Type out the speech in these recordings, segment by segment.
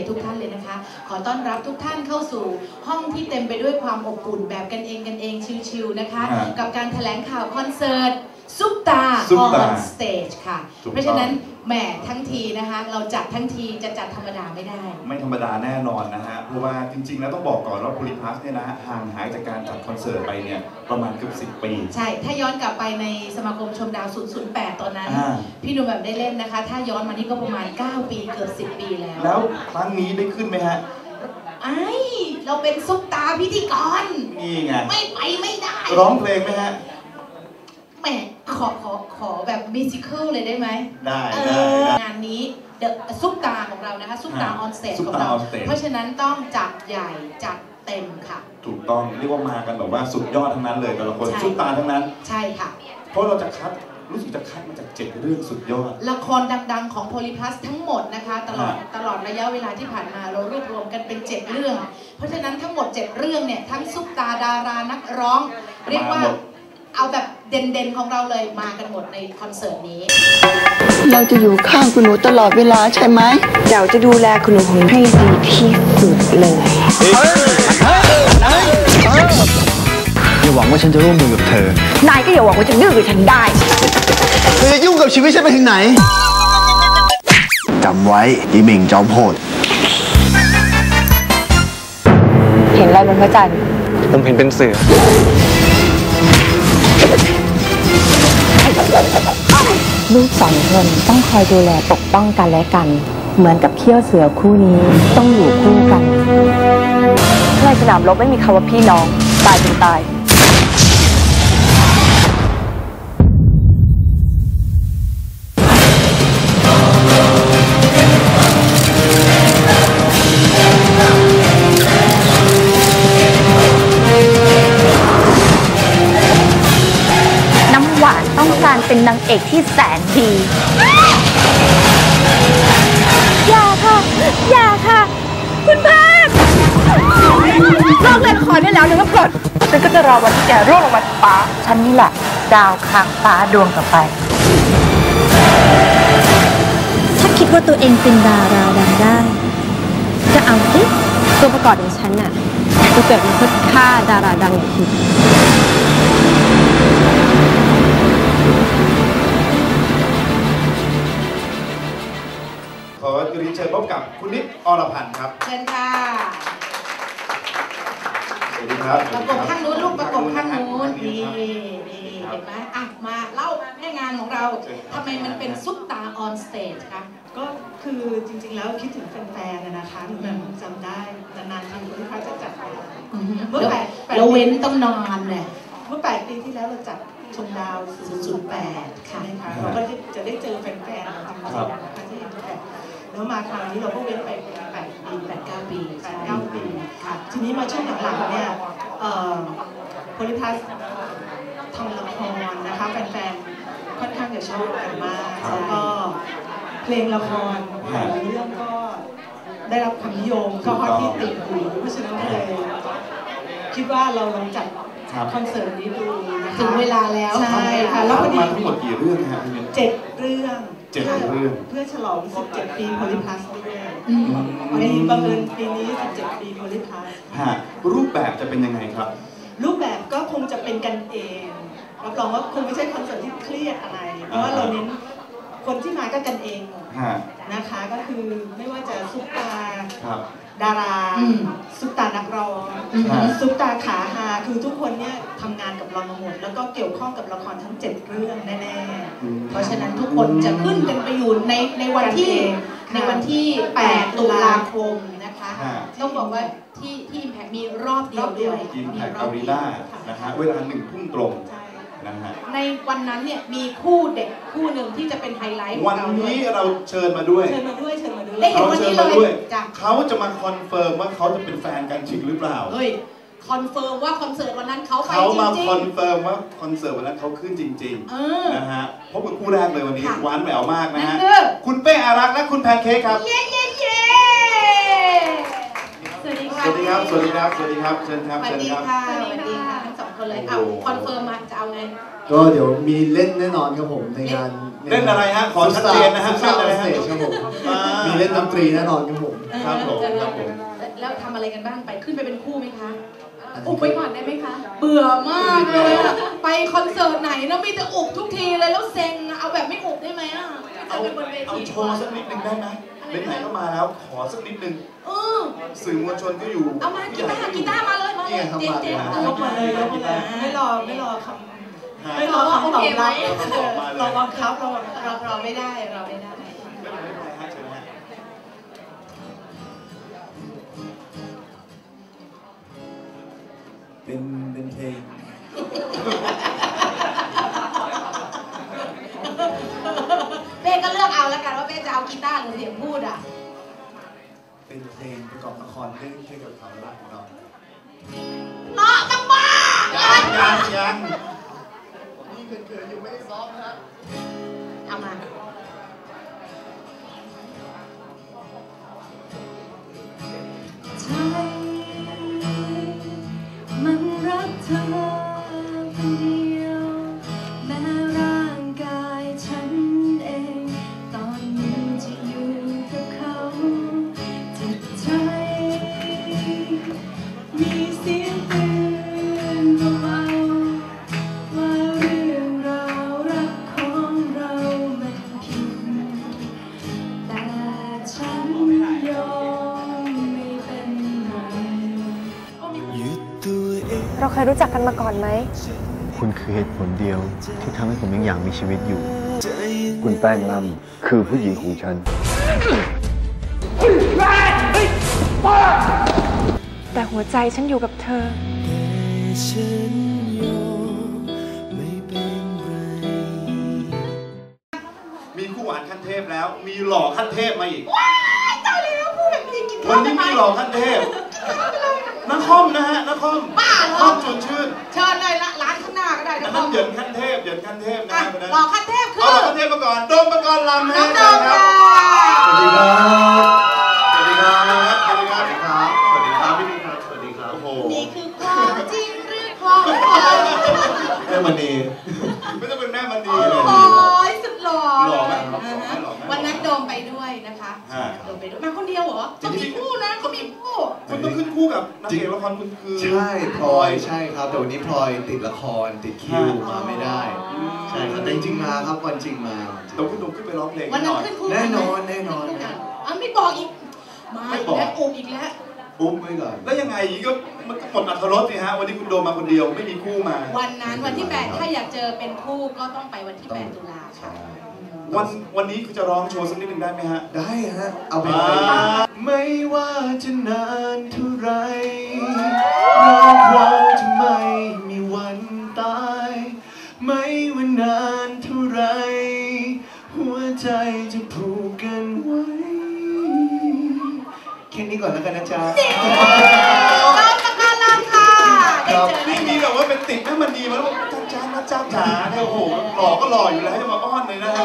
ยรติทุกท่านเลยนะคะ ขอต้อนรับทุกท่านเข้าสู่ห้องที่เต็มไปด้วยความอบอุ่นแบบกันเองกันเองชิลๆนะคะฮะกับการแถลงข่าวคอนเสิร์ตซุปตาซุปตา on stage ค่ะถูกต้องเพราะฉะนั้น แหมทั้งทีนะคะ เราจัดทั้งทีจะจัดธรรมดาไม่ได้ ไม่ธรรมดาแน่นอนนะฮะ เพราะว่าจริง ๆ แล้วต้องบอกก่อนว่าโพลิพัสเนี่ยนะฮะห่างหายจากการจัดคอนเสิร์ตไปเนี่ยประมาณเกือบสิบปี ใช่ ถ้าย้อนกลับไปในสมาคมชมดาว 008 ตอนนั้น อ่า พี่หนุ่มแบบได้เล่นนะคะ ถ้าย้อนมานี่ก็ประมาณ 9 ปีเกือบ 10 ปีแล้ว แล้วครั้งนี้ได้ขึ้นไหมฮะ ไอ้เราเป็นซุปตาพิธีกร นี่ไง ไม่ไปไม่ได้ ร้องเพลงไหมฮะ แหมขอขอขอแบบมิวสิควลเลยได้ไหมได้เอได้อได้ งานนี้เดอะซุปตาของเรานะคะซุปตาฮะออนสเตจซุปของตาเรา on stage เพราะฉะนั้นต้องจัดใหญ่จัดเต็มค่ะ ถูกต้องเรียกว่ามากันแบบว่าสุดยอดทั้งนั้นเลยแต่ละคนใช่ซุปตาทั้งนั้น ใช่ค่ะ เพราะเราจะคัดรู้สึกจะคัดมาจากเจ็ดเรื่องสุดยอด ละครดังๆ ของโพลิพลัสทั้งหมดนะคะ ตลอดฮะตลอดระยะเวลาที่ผ่านมาเรารวบรวมกันเป็น 7 เรื่อง เพราะฉะนั้นทั้งหมด 7 เรื่องเนี่ย ทั้งซุปตาดารานักร้อง เรียกว่ามาหมด เอาแบบ เด่นๆของเราเลยมากันหมดในคอนเสิร์ตนี้ เราจะอยู่ข้างคุณหนูตลอดเวลาใช่ไหมเดี๋ยวจะดูแลคุณหนูของให้ดีที่สุดเลยอย่าหวังว่าฉันจะร่วมมือกับเธอ นายก็อย่าหวังว่าจะดื้อกับฉันได้เธอจะยุ่งกับชีวิตฉันไปถึงไหนจำไว้ยีหมิงจอมโหด เห็นอะไรบนพระจันทร์ผมเห็นเป็นเสือ ลูกสองคนต้องคอยดูแลปกป้องกันและกัน เหมือนกับเขี้ยวเสือคู่นี้ต้องอยู่คู่กันในสนามรบไม่มีคำว่าพี่น้อง ตายเป็นตาย เป็นนางเอกที่แสนดี อย่าค่ะ อย่าค่ะ คุณพากเลิกเล่นละครได้แล้วนะน้ำกรดฉันก็จะรอวันที่แกร่วงลงมาจากฟ้า ฉันนี่แหละ ดาวค้างฟ้าดวงต่อไป ถ้าคิดว่าตัวเองเป็นดาราดังได้ ก็เอาสิตัวประกอบอย่างฉันน่ะจะเกิดมาเพื่อฆ่าดาราดังอย่างคุณ ชิญพบกับคุณนิดอรพันธ์ครับ เชิญค่ะสวัสดีครับประกบข้างนู้นลูกประกบข้างนู้นนี่นี่นี่เห็นไหมอะมาเล่าแม่งานของเราทำไมมันเป็นซุปตาออนสเตจคะก็คือจริงๆแล้วคิดถึงแฟนๆนะนะคะหนูแบบจำได้นานๆทีคุณลูกค้าจะจัดงานเมื่อแปดแปดเราเว้นต้องนอนเนี่ยเมื่อแปดปีที่แล้วเราจัดชมดาว 008ใช่ไหมคะเราก็จะได้เจอแฟนๆเราจริงๆนะคะที่อิน แพคแล้วมาคราวนี้เราก็เว้นไปประมาณแปดปีแปดเก้าปีแปดเก้าปีค่ะทีนี้มาช่วงหลังๆเนี่ยเอ่อโพลิพัสทำละครนะคะแฟนๆค่อนข้างจะชอบกันมากแล้วก็เพลงละครแต่ละเรื่องก็ได้รับความนิยมก็ฮอตที่ติดหูเพราะฉะนั้นก็เลยคิดว่าเราลองจัดครับคอนเสิร์ตนี้ดูนะคะถึงเวลาแล้วใช่ค่ะแล้วพอดีมาทั้งหมดกี่เรื่องฮะคุณนิดเจ็ดเรื่อง เจ็ดเรื่อง เพื่อฉลอง 17 ปีโพลิพลัสด้วยอืมวันนี้บังเอิญปีนี้ 17 ปีโพลิพลัสฮะรูปแบบจะเป็นยังไงครับ รูปแบบก็คงจะเป็นกันเองรับรองว่าคงไม่ใช่คอนเสิร์ตที่เครียดอะไร เพราะว่าเราเน้น คนที่มาก็กันเองหมดฮะนะคะ ก็คือไม่ว่าจะซุปตา ครับ ดาราอืมซุปตานักร้องอืม ซุปตาขาฮาคือทุกคนเนี่ยทำงานกับเรามาหมดแล้วก็เกี่ยวข้องกับละครทั้ง 7 เรื่องแน่เพราะฉะนั้นทุกคนจะขึ้นกันไปอยู่ในในวันที่กันเองในวันที่ 8 ตุลาคมนะคะ ฮะ ต้องบอกว่าที่ที่ Impact มีรอบเดียวด้วย อิมแพมีครอาอบรีเดียวนานะฮะ เวลาหนึ่งทุ่มตรงๆใช่ นะฮะในวันนั้นเนี่ยมีคู่เด็กคู่หนึ่งที่จะเป็นไฮไลท์ขอวังนเราด้วนี้ยเราเชิญมาด้วย เชิญมาด้วยเชิญมาด้วยได้เห็นเขาวันเชินี้ญเลมายด้วยจ้ะเขาจะมาคอนเฟิร์มว่าเขาจะเป็นแฟนกันจริงหรือเปล่า เฮ้ยคอนเฟิร์มว่าคอนเสิร์ตวันนั้นเขาไปเขาจมาริงคอนเฟิร์มว่าคอนเสิร์ตวันนั้นเขาขึ้นจริงๆเออ ๆนะฮะพบกับคู่แรกเลยวันนี้ค่ะหวานแหววมากนะนั่นฮะคือ คุณเป้อารักษ์และคุณแพนเค้กครับ เย้เย้เย้สวัสดีสค่ะวัสดีครับ สวัสดีครับ สวัสดีครับ เชิญครับ สวัสเชิญดีครับ ค่ะสวัสดี ค่ะทั้งสองคนเลยเอาโอ้โหคอนเฟิร์มมาจะเอาไง ก็เดี๋ยวมีเล่นแน่นอนครับผมในงานเล่นอะไรฮะขอชัดเจนนะฮะซุปตาเล่นอะไรฮะซุปตาสเตจครับผมอ่ามีเล่นดนตรีแน่นอนครับผมครับผมครับผมแล้วแล้วทำอะไรกันบ้างไปขึ้นไปเป็นคู่ไหมคะอุบไว้ก่อนได้ไหมคะ เบื่อมากเลยอะไปคอนเสิร์ตไหนนะมีแต่อุบทุกทีเลยแล้วเซ็งอะเอาแบบไม่อุบได้ไหมอะเอาไปบนเวเอาทีโชว์สักนิดหนึ่งได้ไหม ไหนๆก็มาแล้วขอสักนิดหนึ่งเออสื่อมวลชนก็อยู่เอามากีตาร์กีตาร์มาเลยมาเลยนี่ไงครับเจ๊เจ๊มาเออยกมาเลยยกมาเลยไม่รอไม่รอคฮะำไม่รอคำตอบรับตอบมาเลยเราบังคับเราบังคัเราบเราไม่ได้เราไม่ได้ไม่เป็นไรไม่เป็นไรฮะเชิญฮะเป็นเป็นเพลง กันว่าเป้จะเอากีตาร์หรือเสียงพูดอะ เป็นเพลงประกอบละครเรื่องเพลงกับความรักของเราเนาะมากมากยังยังยัง อนไหม คุณคือเหตุผลเดียวที่ทำให้ผมยังอยากมีชีวิตอยู่ คุณแป้งล่ำคือผู้หญิงของฉัน แต่หัวใจฉันอยู่กับเธอ มีคู่หวานขั้นเทพแล้ว มีหล่อขั้นเทพมาอีกตายแล้วพูดแบบนี้กินวัข้านวนี้ทำไมมีหล่อขั้นเทพ นักคอมนะฮะนักคอมบ้าเหรอ คอมชวนชื่นเชิญเลยละร้านข้างหน้าก็ได้อันะนครันั้บนเหยินขั้นเทพเหยินขั้นเทพนะอะฮะคนนั้นหล่อขั้นเทพคืเอาอหล่อขั้นเทพมาก่อนโดมประกรณ์ลำน้ฮะองโดเชิญมครับค่ะส อกละครคุณคือ ใช่พลอยใช่ครับแต่วันนี้พลอยติดละครติดคิวมาไม่ได้ ใช่ครับแต่จริงๆมาครับวันจริงมาโดมขึ้นโดมขึ้นไปร้องเพลงวันนั้นหอยขึ้นคู่แน่กัไหมนอนแน่นอนขึ้กัอะไม่บอกอีกมาไม่อีกบอกแล้วอุบอีกแล้วปุ๊บไว้ก่อนแล้วยังไงอย่างนี้ก็มันก็หมดอรรถรสสิฮะวันนี้คุณโดมมาคนเดียวไม่มีคู่มา วันนั้นวันที่8ถ้าอยากเจอเป็นคู่ก็ต้องไปวันที่8ตุลาค่ะ วันวันนี้คุณจะร้องโชว์สักนิดหนึ่งได้ไหมฮะ ได้ฮะ เอาไปอ่าไม่ว่าจะนานเท่าไรรักเราจะไม่มีวันตาย ไม่ว่านานเท่าไร หัวใจจะผูกกันไว้ แค่นี้ก่อนแล้วกันนะจ๊ะ ติดแม่มันดีมาแล้วบอกจ้าจ้านะจ้าจ๋าเนี่ยโอ้โหหล่อก็หล่ออยู่แล้วจะมาอ้อนเลยนะฮะ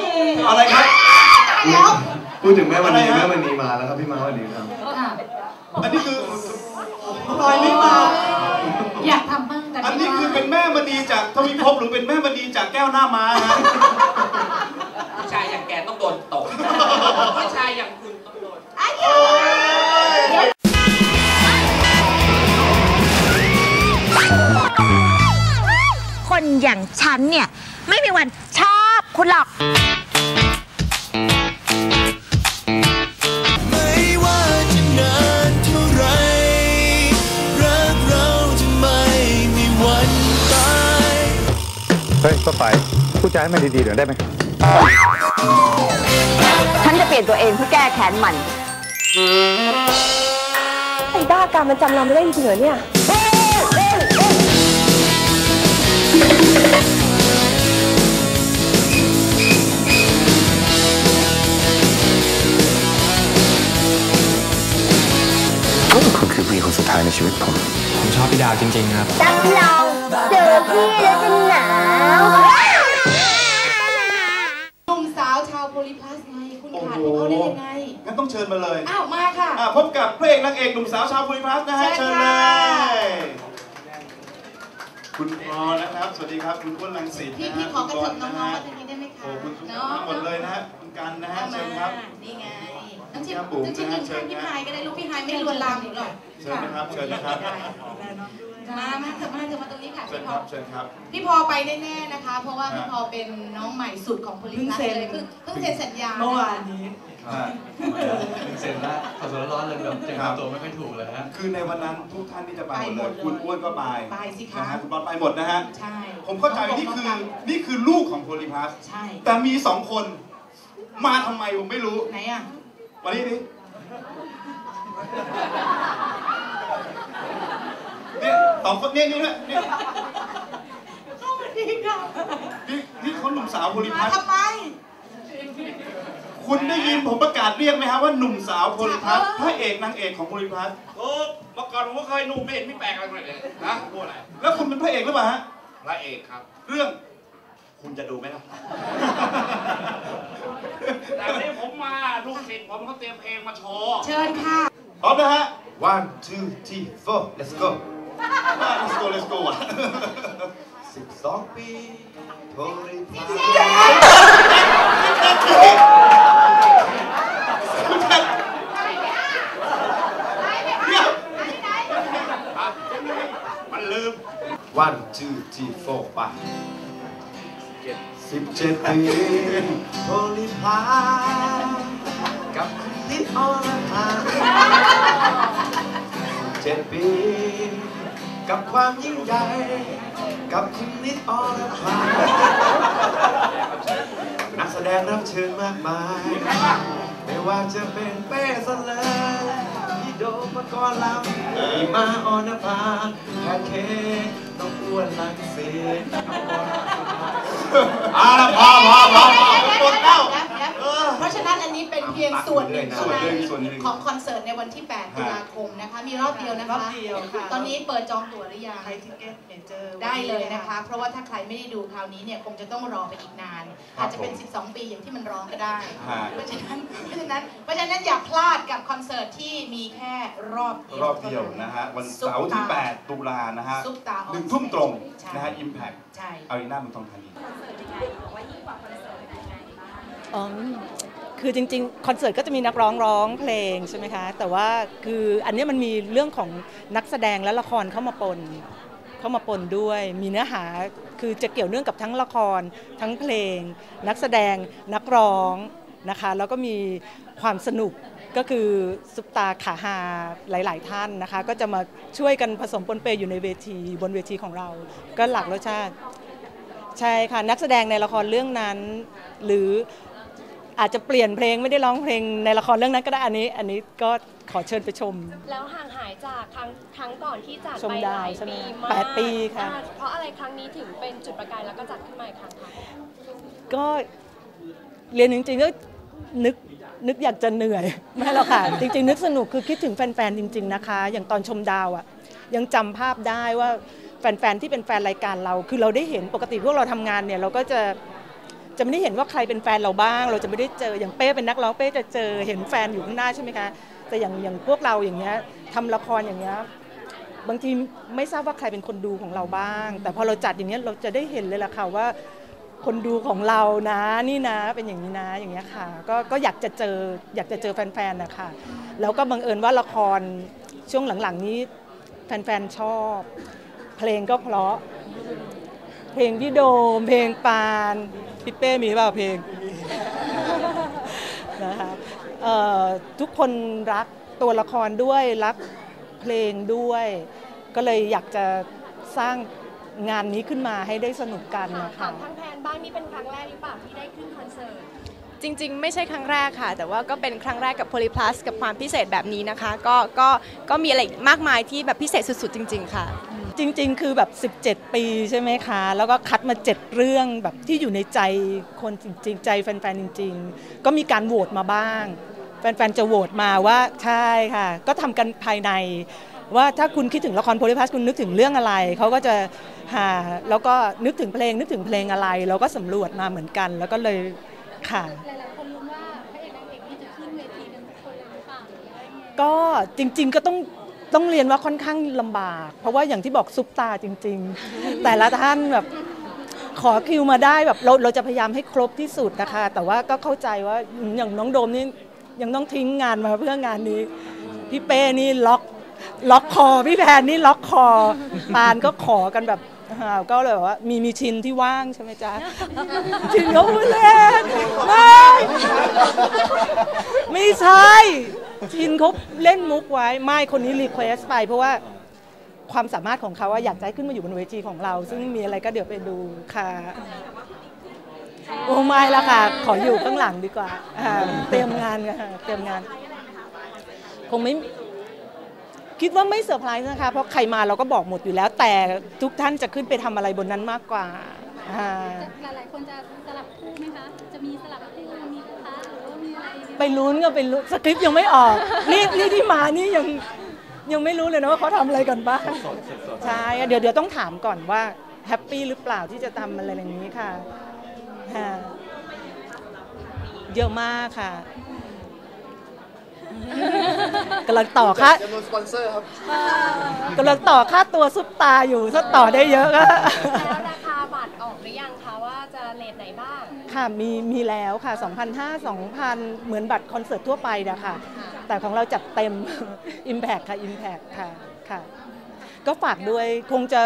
อะไรครับแล้วพูดถึงแม่วันนี้อะไรฮะแม่วันนี้มาแล้วครับพี่มาวันนี้ครับอันนี้คือพลอยไม่มาอยากทำบ้างแต่อันไม่นี้คือเป็นแม่มณีจากทวีภพหรือเป็นแม่มณีจากแก้วหน้าม้าฮะผู้ชายอย่างแกต้องโดนตกผู้ชายอย่าง คนอย่างฉันเนี่ย ไม่มีวันชอบคุณหรอก ไม่ว่าจะนานเท่าไรรักเราจะไม่มีวันตายเฮ้ยก็ไปพูดจาให้มันดีๆเดี๋ยวได้ไหมฉันจะเปลี่ยนตัวเองเพื่อแก้แค้นมันไอ้ด้าการมันจำเราไม่ได้จริงเหรอเนี่ย จริง ๆ ครับจำเราเจอพี่แล้วจะหนาวหนุ่มสาวชาวโพลิพลัสไงคุณขาดพวกเขาได้ยังไงงั้นต้องเชิญมาเลยอ้าวมาค่ะอะพบกับพระเอกนางเอกหนุ่มสาวชาวภูริพัฒน์นะฮะเชิเชิญญเลค่ะยคุณพอนะครับ สวัสดีครับ คุณอ้วนรังสิตพี่นะพี่ฮะขอกระเถิบคุณน้นะองๆฮะมาตรงนี้ได้ไหมคะโอ้คุณน้องทั้งหมดเลยนะฮะคุณกันนะฮะเอาเชิมาญครับ นี่ไงน้องที่แก้มบุ๋มที่นะยืฮะนเชิข้างญพี่นะพายก็ได้ลูกพี่พายไม่ลวนลามหนูหรอกเชิญนะครับ เชิญนะครับ มามาเถอะมาเถอะมาตรงนี้ค่ะเชิญพี่คพรัอบเชิญครับ พี่พอไปแน่ๆนะคะ เพราะว่าพี่พอเป็นน้องใหม่สุดของโพลิเพิ่งพัสเซ็น เลยเพิ่งเพิ่งเซ็นสัญญาเมื่อวานนี้อ่าเซ็นแล้วขอสร้อนเลยแบบยังทำตัวไม่ค่อยถูกเลยฮะ คือในวันนั้นทุกท่านที่จะไปไปหมดหมเลยดเลยคุณอ้วนก็ไปไปสิคะนะฮะคุณบอลไปหมดนะฮะ ใช่ผมเข้าใจนี่คือนี่คือลูกของโพลิพัส ใช่แต่มีสองคน มาทำไมผมไม่รู้ ไหนอะมานี่ดิเนี่ย สองคนเนี่ยนี่เนี่ยเนี่ยสวัสดีค่ะนี่นี่เขาหนุ่มสาวโพลิมาพัสทำไมคุณได้ยินผมประกาศเรียกไหมฮะว่าหนุ่มสาวโพลิพัสเออพระเอกนางเอกของโพลิพัสโอ้เมื่อก่อนผมก็เคยหนุ่มไม่เห็นมีแปลกอะไรเลยนะพูดอะไรแล้วคุณเป็นพระเอกหรือเปล่าฮะพระเอกครับ เรื่องคุณจะดูไหมล่ะแต่วันนี้ผมมาลูกศิษย์ผมเขาเตรียมเพลงมาโชว์ เชิญค่ะพร้อมนะฮะ one two three four let's go let's go let's go อะสิบสองปีโพลิพัสมันลืม one two three four ไปสิบเจ็ดปีโพลิพัสกับคุณนิดอรพา กับความยิ่งใหญ่กับคุณนิดอรพานักแสดงรับเชิญมากมาย ไม่ว่าจะเป็นเป้สเลยพี่โดมกรณ์ลำอีมาออนภาแพนเค้กต้องอ้วนลังสีน้องบอลเอาละพอพอพอพอหมดแล้ว เพราะฉะนั้นอันนี้เป็นเพียงส่วนหนึ่งเท่านั้นส่วนหนึ่งส่วนหนึ่งของคอนเสิร์ตในวันที่ 8 ตุลาคมนะคะ มีรอบเดียวนะคะรอบเดียวค่ะตอนนี้เปิดจองตั๋วหรือยังไทยทิเก็ตเมเจอร์ได้เลยนะคะ เพราะว่าถ้าใครไม่ได้ดูคราวนี้เนี่ยคงจะต้องรอไปอีกนาน อาจจะเป็น 12 ปีอย่างที่มันร้องก็ได้ฮะเพราะฉะนั้นเพราะฉะนั้นเพราะฉะนั้นอย่าพลาดกับคอนเสิร์ตที่มีแค่รอบเดียวรอบเดียวนะฮะวันเสาร์ที่ 8 ตุลานะฮะซุปตาหนึ่งทุ่มตรงใช่นะฮะ Impact ใช่อารีนาเมืองทองธานีอ๋อคือ คือจริงๆ คอนเสิร์ตก็จะมีนักร้องร้องเพลงใช่ไหมคะ แต่ว่าคืออันนี้มันมีเรื่องของนักแสดงและละครเข้ามาปนเข้ามาปนด้วย มีเนื้อหาคือจะเกี่ยวเนื่องกับทั้งละคร ทั้งเพลง นักแสดงนักร้องนะคะ แล้วก็มีความสนุกก็คือซุปตาขาฮาหลาย ๆ ท่านนะคะ ก็จะมาช่วยกันผสมปนเปอยู่ในเวทีบนเวทีของเรา ก็หลากรสชาติ ใช่ค่ะนักแสดงในละครเรื่องนั้น หรือ อาจจะเปลี่ยนเพลงไม่ได้ร้องเพลงในละครเรื่องนั้นก็ได้อันนี้ อันนี้ก็ขอเชิญไปชม แล้วห่างหายจากครั้งครั้งก่อนที่จากชมไปดาหวลายใช่ไหมปีคะมากแปดปีค่ะ อ่าเพราะอะไรครั้งนี้ถึงเป็นจุดประกายแล้วก็จัดขึ้นมาอีกครั้งคะก็เรียนจริงๆก็นึกนึกอยากจะเหนื่อย ไม่หรอกค่ะ จริง ๆ นึกสนุกคือคิดถึงแฟนๆจริง ๆนะคะ อย่างตอนชมดาวอะยังจำภาพได้ว่าแฟนๆที่เป็นแฟนรายการเรา คือเราได้เห็นปกติพวกเราทำงานเนี่ยเราก็จะ จะไม่ได้เห็นว่าใครเป็นแฟนเราบ้าง เราจะไม่ได้เจออย่างเป้เป็นนักร้องเป้จะเจอเห็นแฟนอยู่ข้างหน้าใช่ไหมคะแต่อย่างอย่างพวกเราอย่างเงี้ยทำละครอย่างเงี้ยบางทีไม่ทราบว่าใครเป็นคนดูของเราบ้าง แต่พอเราจัดอย่างเงี้ยเราจะได้เห็นเลยล่ะค่ะว่า คนดูของเรานะนี่นะเป็นอย่างนี้นะอย่างเงี้ยค่ะก็ก็อยากจะเจออยากจะเจอแฟนๆนะคะแล้วก็บังเอิญว่าละครช่วงหลังๆนี้แฟนๆชอบ เพลงก็เพราะ เพลงพี่โดม เพลงปาน พี่เป้มีเปล่าเพลงนะคะเอ่อทุกคนรักตัวละครด้วยรักเพลงด้วย ก็เลยอยากจะสร้างงานนี้ขึ้นมาให้ได้สนุกกันนะถาคะมทางแพนบ้างนี่เป็นครั้งแรกหรือเปล่าที่ได้ขึ้นคอนเสิร์ตจริง ๆ ไม่ใช่ครั้งแรกค่ะ แต่ว่าก็เป็นครั้งแรกกับ Polyplus กับความพิเศษแบบนี้นะคะ ก็ก็ก็มีอะไรอีกมากมายที่แบบพิเศษสุด ๆ จริง ๆ ค่ะ จริง ๆ คือแบบ 17 ปีใช่ไหมคะ แล้วก็คัดมา 7 เรื่องแบบที่อยู่ในใจคนจริง ๆ ใจแฟน ๆ จริง ๆ ก็มีการโหวตมาบ้าง แฟน ๆ จะโหวตมาว่าใช่ค่ะ ก็ทำกันภายใน ว่าถ้าคุณคิดถึงละครโพลิพัสคุณนึกถึงเรื่องอะไร เขาก็จะหาแล้วก็นึกถึงเพลงนึกถึงเพลงอะไร เราก็สำรวจมาเหมือนกัน แล้วก็เลยค่ะหลายๆคนรู้ว่าพระเอกนางเอกนี่จะขึ้นเวทีกันทุกคนเลยหรือเปล่าหรืออะไรเงี้ยก็จริง ๆ ก็ต้อง ต้องเรียนว่าค่อนข้างลำบาก เพราะว่าอย่างที่บอกซุปตาจริง ๆ แต่ละท่านแบบขอคิวมาได้แบบเราเราจะพยายามให้ครบที่สุดนะคะ แต่ว่าก็เข้าใจว่าอย่างน้องโดมนี่ยังต้องทิ้งงานมาเพื่องานนี้ พี่เป้นี่ล็อกล็อกคอพี่แพนนี่ล็อกคอปานก็ขอกันแบบอ่าก็เลยว่ามีมีชินที่ว่างใช่ไหมจ๊ะ ชินเขาพูดเล่นไม่ไม่ใช่ ชินเขาเล่นมุกไว้ไม่คนนี้รีเควสไป เพราะว่าความสามารถของเขาว่าอยากจะให้ขึ้นมาอยู่บนเวทีของเรา ซึ่งมีอะไรก็เดี๋ยวไปดูค่ะ โอ้ไม่ละค่ะ ขออยู่ข้างหลังดีกว่าอ่าเตรียมงานค่ะเตรียมงาน คงไม่ คิดว่าไม่เซอร์ไพรส์นะคะ เพราะใครมาเราก็บอกหมดอยู่แล้ว แต่ทุกท่านจะขึ้นไปทำอะไรบนนั้นมากกว่าอ่า หลายๆคนจะสลับคู่ไหมคะ จะมีสลับ ไปลุ้นก็ไปลุ้นสคริปต์ยังไม่ออก นี่นี่ที่มานี่ยังยังไม่รู้เลยนะว่าเขาทำอะไรกันบ้างใช่เดี๋ยวเดี๋ยวต้องถามก่อนว่าแฮปปี้หรือเปล่าที่จะทำอะไรอย่างนี้ค่ะค่ะเยอะมากค่ะกำลังต่อค่า จำนวนสปอนเซอร์ครับ กำลังต่อค่าตัวซุปตาอยู่ ถ้าต่อได้เยอะก็ แล้วราคาบัตรออกหรือยังคะ เลทไหนบ้าง ค่ะ มีมีแล้วค่ะ 2,500 2,000 เหมือนบัตรคอนเสิร์ตทั่วไปนะคะ แต่ของเราจัดเต็ม Impact ค่ะ Impact ค่ะค่ะ ก็ฝากด้วยคงจะ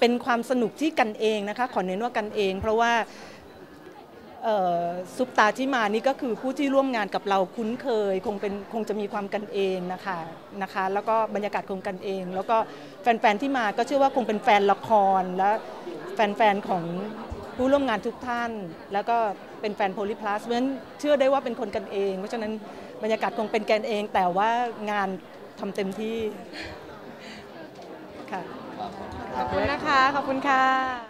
เป็นความสนุกที่กันเองนะคะ ขอเน้นว่ากันเอง เพราะว่าเอ่อซุปตาที่มานี่ก็คือผู้ที่ร่วมงานกับเราคุ้นเคย คงเป็นคงจะมีความกันเองนะคะนะคะ แล้วก็บรรยากาศคงกันเอง แล้วก็แฟนๆที่มาก็เชื่อว่าคงเป็นแฟนละครและแฟนๆของ ผู้ร่วมงานทุกท่าน แล้วก็เป็นแฟนโพลิพลัสเพราะฉะนั้นเชื่อได้ว่าเป็นคนกันเอง เพราะฉะนั้นบรรยากาศคงเป็นกันเอง แต่ว่างานทำเต็มที่ค่ะขอบคุณนะคะ ขอบคุณค่ะ